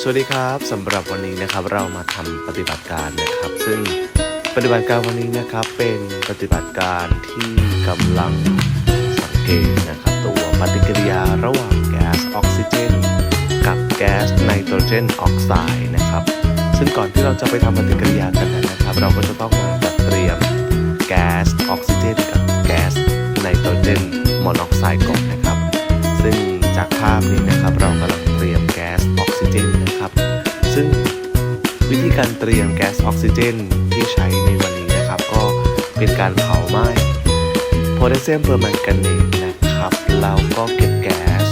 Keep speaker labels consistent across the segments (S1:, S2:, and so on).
S1: สวัสดีครับสำหรับวันนี้นะครับเรามาทำปฏิบัติการนะครับ ซึ่งปฏิบัติการวันนี้นะครับเป็นปฏิบัติการที่กำลังสังเกตนะครับตัวปฏิกิริยาระหว่างแก๊สออกซิเจน กับแก๊สไนโตรเจนออกไซด์นะครับซึ่งก่อนที่เราจะไปทำปฏิกิริยากันนั้นนะครับ เราก็จะต้องมาจัดเตรียมแก๊สออกซิเจนกับแก๊สไนโตรเจนมอนอกไซด์ก่อนนะครับ ซึ่งจากภาพนี้นะครับเรากำลัง เจนนะครับ ซึ่งวิธีการเตรียมแก๊สออกซิเจนที่ใช้ในวันนี้นะครับ ก็เป็นการเผาไหม้โพแทสเซียมเปอร์แมงกานีตนะครับแล้วก็เก็บแก๊ส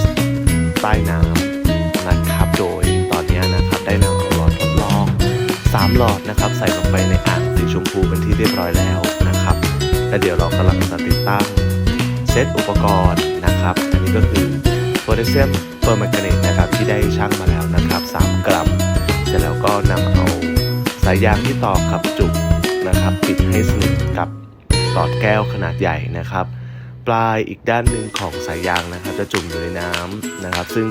S1: ใต้น้ำนะครับ โดยตอนนี้นะครับได้นำเอาหลอดทดลอง 3 หลอดนะครับ ใส่ลงไปในอ่างสีชมพูเป็นที่เรียบร้อยแล้วนะครับและเดี๋ยวเรากำลังจะติดตั้งเซตอุปกรณ์นะครับ อันนี้ก็คือโพแทสเซียมเปอร์แมงกานีตนะครับที่ได้ชั่งมาแล้ว 3 กรัม เสร็จแล้วก็นำเอาสายยางที่ต่อกับจุกนะครับปิดให้สนิทกับหลอดแก้วขนาดใหญ่นะครับ ปลายอีกด้านหนึ่งของสายยางนะครับ จะจุ่มอยู่ในน้ำนะครับ ซึ่ง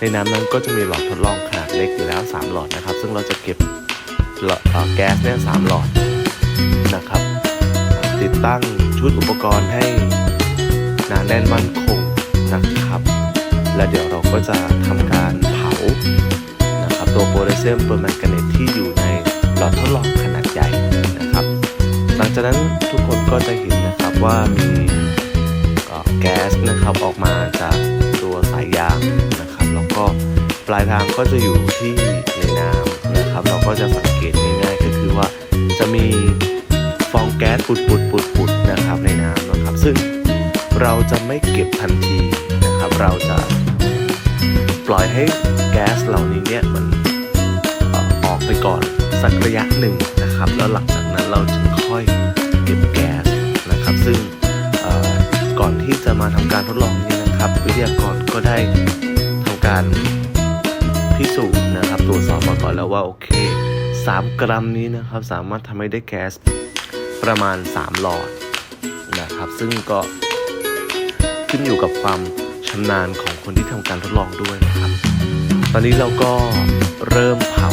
S1: ในน้ำนั้นก็จะมีหลอดทดลองขนาดเล็กอยู่แล้ว 3 หลอดนะครับ ซึ่งเราจะเก็บหลอดแก๊สเนี่ยสามหลอดนะครับ ติดตั้งชุดอุปกรณ์ให้หนาแน่นมั่นคงนะครับ และเดี๋ยวเราก็จะทำการ โพแทสเซียมเปอร์แมงกานตที่อยู่ในหลอดทดลองขนาดใหญ่นะครับ หลังจากนั้นทุกคนก็จะเห็นนะครับว่ามีแก๊สนะครับออกมาจากตัวสายยางนะครับแล้วก็ปลายทางก็จะอยู่ที่ในน้ำนะครับ เราก็จะสังเกตง่ายๆก็คือว่าจะมีฟองแก๊สปุดปุดปุดปุดๆนะครับในน้ำนะครับ ซึ่งเราจะไม่เก็บทันทีนะครับ เราจะปล่อยให้แก๊สเหล่านี้เนี่ยมัน ออกไปก่อนสักระยะหนึ่งนะครับ แล้วหลังจากนั้นเราจึงค่อยเก็บแก๊สนะครับ ซึ่งก่อนที่จะมาทำการทดลองนี้นะครับ วิทยากรก็ได้ทำการพิสูจน์นะครับตรวจสอบมาก่อนแล้วว่าโอเค 3 กรัมนี้นะครับ สามารถทำให้ได้แก๊สประมาณ 3 หลอดนะครับ ซึ่งก็ขึ้นอยู่กับความชำนาญของคนที่ทำการทดลองด้วยนะครับ ตอนนี้เราก็เริ่มเผา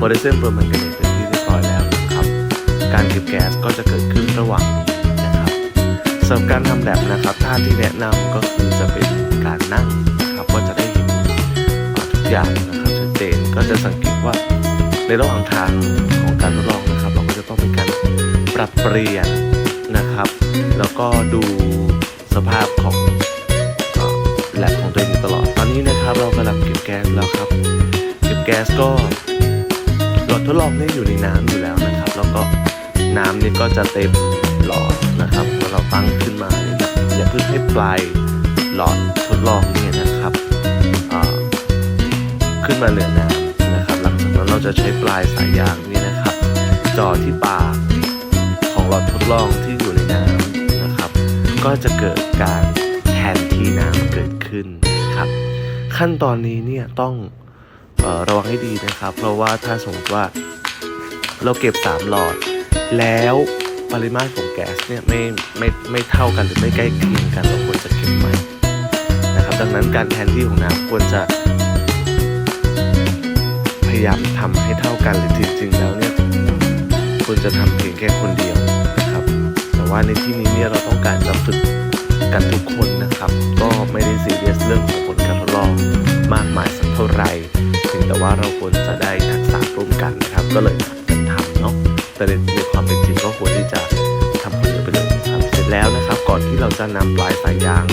S1: พแทสเซียมเปอร์แมงกานีตเป็นที่เรียบร้อยแล้วนะครับ การเก็บแก๊สก็จะเกิดขึ้นระหว่างนี้นะครับสำหรับการทำแบบนะครับท่าที่แนะนำก็คือจะเป็นการนั่งนะครับก็จะได้เห็นทุกอย่างนะครับชัดเจนก็จะสังเกตว่าในระหว่างทางของการทดลองนะครับ เราก็จะต้องมีการปรับเปลี่ยนนะครับ แล้วก็ดูสภาพของแลบของตัวเองตลอด ตอนนี้นะครับเรากำลังเก็บแก๊สแล้วครับ เก็บแก๊สก็ ลอดทดลองเนี่ยอยู่ในน้ำอยู่แล้วนะครับ แล้วก็น้ำนี่ก็จะเต็มหลอดนะครับเมื่อเราตั้งขึ้นมาเนี่ยอย่าเพิ่งให้ปลายหลอดทดลองเนี่ยนะครับขึ้นมาเหนือน้ำนะครับ หลังจากนั้นเราจะใช้ปลายสายยางนี่นะครับจ่อที่ปากของหลอดทดลองที่อยู่ในน้ำนะครับ ก็จะเกิดการแทนที่น้ำเกิดขึ้นครับ ขั้นตอนนี้เนี่ยต้อง ระวังให้ดีนะครับ เพราะว่าถ้าสมมติว่าเราเก็บ 3 หลอด แล้วปริมาตรของแก๊สเนี่ยไม่ไม่ไม่เท่ากันหรือไม่ใกล้เคียงกันเราควรจะเก็บใหม่นะครับ ดังนั้นการแทนที่ของน้ำควรจะพยายามทำให้เท่ากันหรือจริงๆแล้วเนี่ยควรจะทำเพียงแค่คนเดียวนะครับ แต่ว่าในที่นี้เนี่ยเราต้องการจะฝึกกันทุกคนนะครับ ก็ไม่ได้ซีเรียสเรื่องของผลการทดลองมากมายสักเท่าไหร่ แต่ว่าเราควรจะได้ทักษะร่วมกันนะครับ ก็เลยผัดกันทำเนาะแต่ในในความเป็นจริงก็ควรที่จะทำคนเดียวไปเลยนะครับเสร็จแล้วนะครับ ก่อนที่เราจะนำปลายสายยาง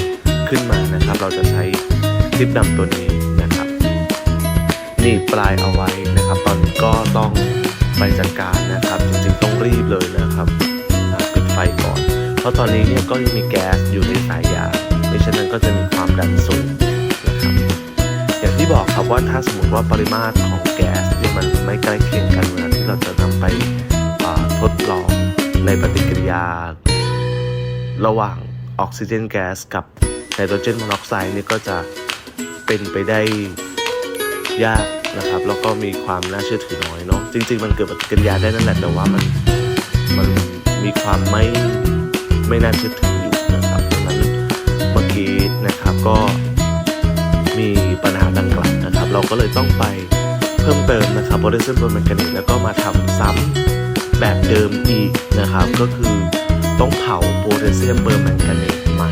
S1: ขึ้นมานะครับ เราจะใช้คลิปดำตัวนี้นะครับหนีบปลายเอาไว้นะครับ ตอนนี้ก็ต้องไปจัดการนะครับ จริงๆต้องรีบเลยนะครับปิดไฟก่อน เพราะตอนนี้เนี่ยก็ยังมีแก๊สอยู่ในสายยางไม่ฉะนั้นก็จะมีความดันสูง ที่บอกครับว่าถ้าสมมติว่าปริมาตรของแก๊สเนี่ยมันไม่ใกล้เคียงกันเวลาที่เราจะนำไปทดลองในปฏิกิริยา ระหว่างออกซิเจนแก๊สกับไนโตรเจนมอนอกไซด์เนี่ยก็จะเป็นไปได้ยากนะครับ แล้วก็มีความน่าเชื่อถือน้อยเนาะจริง ๆ มันเกิดปฏิกิริยาได้นั่นแหละแต่ว่ามันมันมีความไม่ไม่น่าเชื่อถืออยู่นะครับดังนั้นเมื่อกี้นะครับก็ เราก็เลยต้องไปพพิ่มเติมนะครับโพแทสเซียมเปอร์แมงกานีแล้วก็มาทำซ้ำแบบเดิมอีกนะครับ ก็คือต้องเผาโพแทสเซียมเปอร์แมงกานีใหม่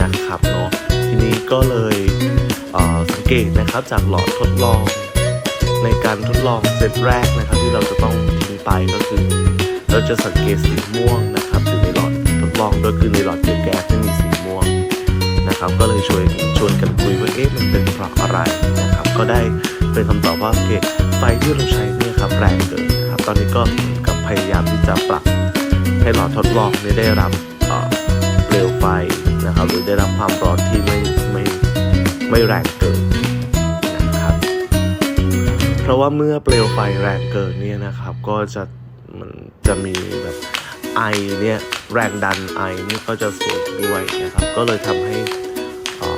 S1: นะครับเนาะทีนี้ก็เลยเสังเกตนะครับจากหลอดทดลอง ในการทดลองเซตแรกนะครับ ที่เราจะต้องทิ้งไปก็คือ เราจะสังเกตสีม่วงนะครับอยู่ในหลอดทดลองโดยคือในหลอดเก็บแก๊สจะมีสีม่วง นะครับ ก็เลยชวนชวนกันคุยว่าเอ๊ะมันเป็นเพราะอะไรนะครับ ก็ได้เป็นคำตอบว่าโอเคไฟที่เราใช้เนี่ยครับแรงเกินนะครับ ตอนนี้ก็กับพยายามที่จะปรับให้หลอดทดลองเนี่ได้รับเอ่อเปลวไฟนะครับ หรือได้รับความร้อนที่ไม่ไม่ไม่แรงเกินนะครับเพราะว่าเมื่อเปลวไฟแรงเกินเนี่ยนะครับ ก็จะมันจะมีแบบ ไอเนี่ยแรงดันไอนี่ก็จะสูงด้วยนะครับ ก็เลยทำให้อ่อ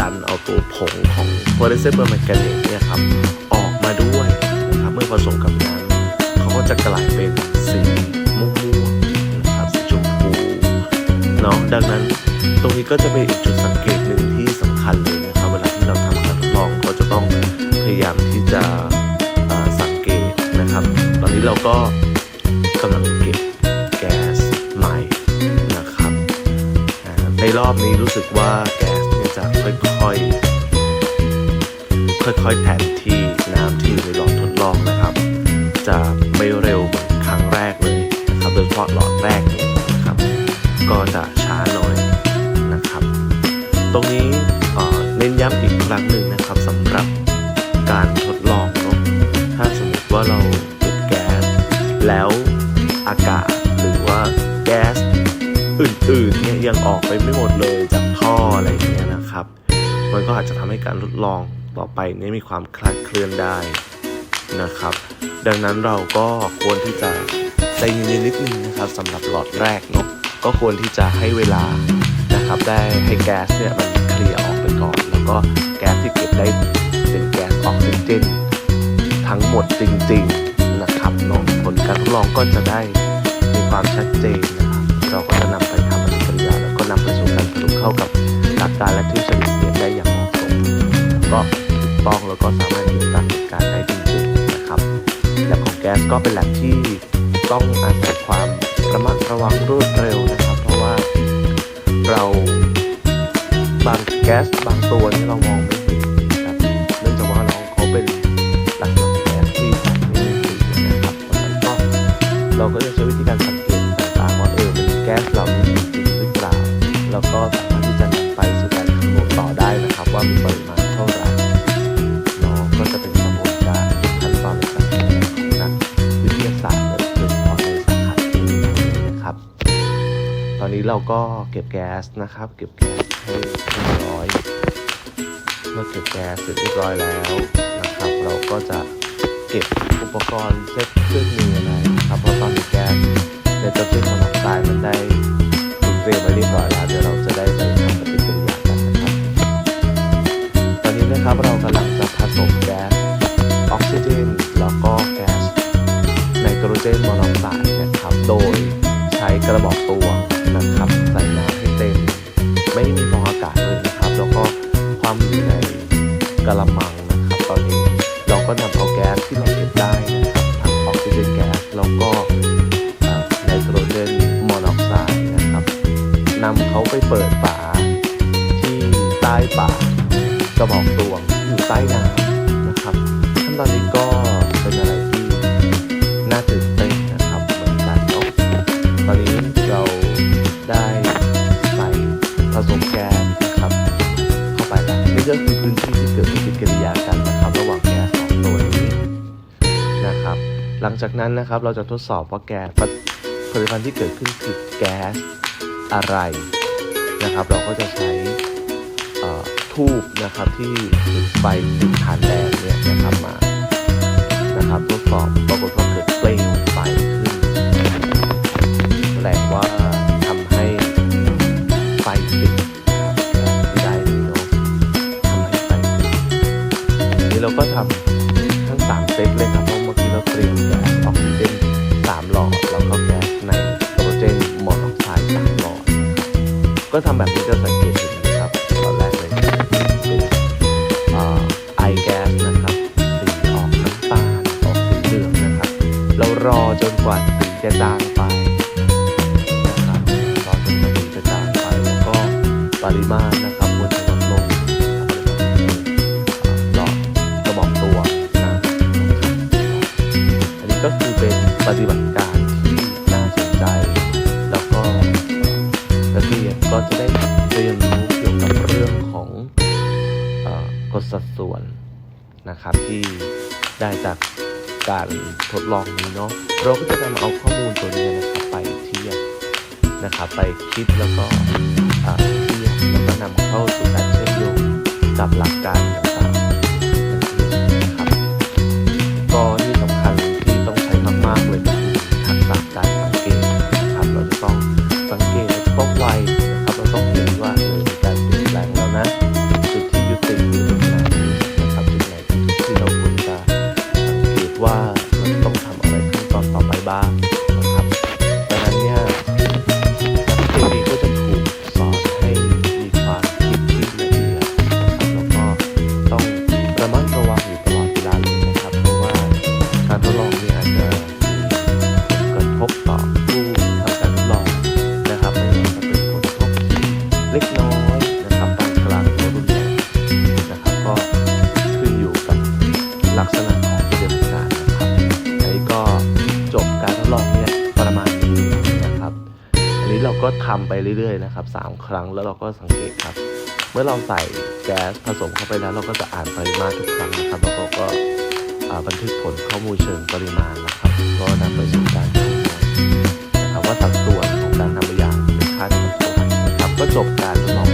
S1: ดันเอาตัวผงของโพแทสเซียมเปอร์แมกานีเนี่ยครับออกมาด้วยนะครับเมื่อผสมกับน้ำเขาก็จะกลายเป็นสีม่วงนะครับสีชมพูเนาะดังนั้นตรงนี้ก็จะเป็นอีกจุดสังเกตหนึ่งที่สำคัญเลยนะครับเวลาที่เราทำการทดลองก็จะต้องพยายามที่จะอ่าสังเกตนะครับ ตอนนี้เราก็กำลังเก็บ รอบนี้รู้สึกว่าแก๊สเนี่ยจะค่อยๆ ค่อยๆแทนที่น้ำที่อยู่ในหลอดทดลองนะครับ จะไม่เร็วเหมือนครั้งแรกเลยนะครับโดยเฉพาะหลอดแรกเนี่ยนะครับ ก็จะช้าหน่อยนะครับ ตรงนี้เอ่อเน้นย้ำอีกครั้งหนึ่งนะครับสำหรับการทดลองเนาะถ้าสมมติว่าเราติดแก๊สแล้วอากาศหรือว่าแก๊สอื่นๆ ยังออกไปไม่หมดเลยจากท่ออะไรอย่างเงี้ยนะครับ มันก็อาจจะทำให้การทดลองต่อไปนี่มีความคลาดเคลื่อนได้นะครับ ดังนั้นเราก็ควรที่จะใจเย็นๆนิดนึงนะครับสำหรับหลอดแรกเนาะก็ควรที่จะให้เวลานะครับได้ให้แก๊สเนี่ยมันเคลียร์ออกไปก่อน แล้วก็แก๊สที่เก็บได้เป็นแก๊สออกซิเจนทั้งหมดจริงๆนะครับนาะผลการทดลองก็จะได้มีความชัดเจนนะครับเราก็จะนำไป นำไปสู่การผลิตเข้ากับหลักการและทฤษฎีเนี่ยได้อย่างเหมาะสมก็ถูกต้องแล้วก็สามารถที่จะตั้งเหตุการได้จริงๆนะครับแลบของแก๊สก็เป็นแลบที่ต้องอาศัยความระมัดระวังรวดเร็วนะครับ เพราะว่าเราบางแก๊สบางตัวนี่เรามองไม่เห็นนะครับเนื่องจากว่าเราเขาเป็นลักษณะของแก๊สที่ใส่ไม่ได้สีนะครับเพราะฉะนั้นก็เราก็จะใช้วิธีการสังเกตต่างๆว่าเออเป็นแก๊สเหล่านี้ แล้วก็สามารถที่จะนำไปสู่การคำนวณต่อได้นะครับ ว่ามีปริมาณเท่าไหร่เนาะก็จะเป็นกระบวนการขั้นตอนในการทำงานของนักวิทยาศาสตร์โดยเฉพาะในสาขาที่นี้นะครับ ตอนนี้เราก็เก็บแก๊สนะครับ เก็บแก๊สให้เรียบร้อย เมื่อเก็บแก๊สเสร็จเรียบร้อยแล้วนะครับ เราก็จะเก็บอุปกรณ์เซ็ตเครื่องมืออะไรนะครับเพราะตอนนี้แก๊สในตัวเส้นมอนอกไซด์มันได้ เตรียมไว้เรียบร้อยแล้วเดี๋ยวเราจะได้ไปทำปฏิกิริยากันนะครับ ตอนนี้นะครับเรากำลังจะผสมแก๊สออกซิเจนแล้วก็แก๊สไนโตรเจนมอนอกไซด์นะครับ โดยใช้กระบอกตวงนะครับใส่น้ำให้เต็ม ไม่มีฟองอากาศเลยนะครับ แล้วก็ความอยู่ในกระมังนะครับ ตอนนี้เราก็นำเอาแก๊สที่เราเก็บได้ ไปเปิดฝาที่ใต้ป่ากกระบอกตวงอยู่ใต้น้ำนะครับขั้นตอนนี้ก็เป็นอะไรที่น่าตื่นเต้นนะครับเหมือนกันเนาะตอนนี้เราได้ใส่ผสมแก๊สนะครับเข้าไปแล้วนี่ก็คือพื้นที่ที่เกิดปฏิกิริยากันนะครับ ระหว่างแก๊สสองตัวนี้นะครับ หลังจากนั้นนะครับเราจะทดสอบว่าแก๊สผลิตภัณฑ์ที่เกิดขึ้นคือแก๊สอะไร นะครับ เราก็จะใช้ทูบนะครับที่จุดไฟติดฐานแดงเนี่ยนะครับมานะครับทดสอบปรากฏว่าเกิดเปลวไฟขึ้นแสดงว่าทำให้ไฟติดนะครับแก๊สที่ได้นี่เนาะทำให้ไฟติดนี้เราก็ทำทั้ง3เซตเลยครับเพราะเมื่อกี้เราเตรียมแก๊สออก ก็ทำแบบที่เจะสังเกตเนะครับตอนแรกเลยเป็นไอแก๊สนะครับสีออกน้ำตาลออกสีเหลืองนะครับ เรารอจนกว่าสีจะจางไปนะครับรอจนกว่าสีจะจางไปแล้วก็ปริมาณนะครับควรจะลดลงลอกระบอกตัวนะอันนี้ก็คือเป็นปฏิบัติ ก็จะได้เรียนรู้เกี่ยวกับเรื่องของอกฎสัดส่วนนะครับที่ได้จากการทดลองนี้เนาะเราก็จะนำเอาข้อมูลตัวนี้นะครับไปเทียบนะครับไปคิดแล้วก็เทียบแล้วก็นำเข้าสู่การเชื่อมโยงกับหลักการ ก็ทำไปเรื่อยๆนะครับสามครั้งแล้วเราก็สังเกตครับ เมื่อเราใส่แก๊สผสมเข้าไปแล้ว เราก็จะอ่านปริมาตรทุกครั้งนะครับแล้วเราก็บันทึกผลข้อมูลเชิงปริมาณนะครับ ก็นำไปสู่การคำนวณนะครับว่าสัดส่วนของการทำตัวอย่างเป็นค่าที่มันเท่าไหร่นะครับก็จบการทดลอง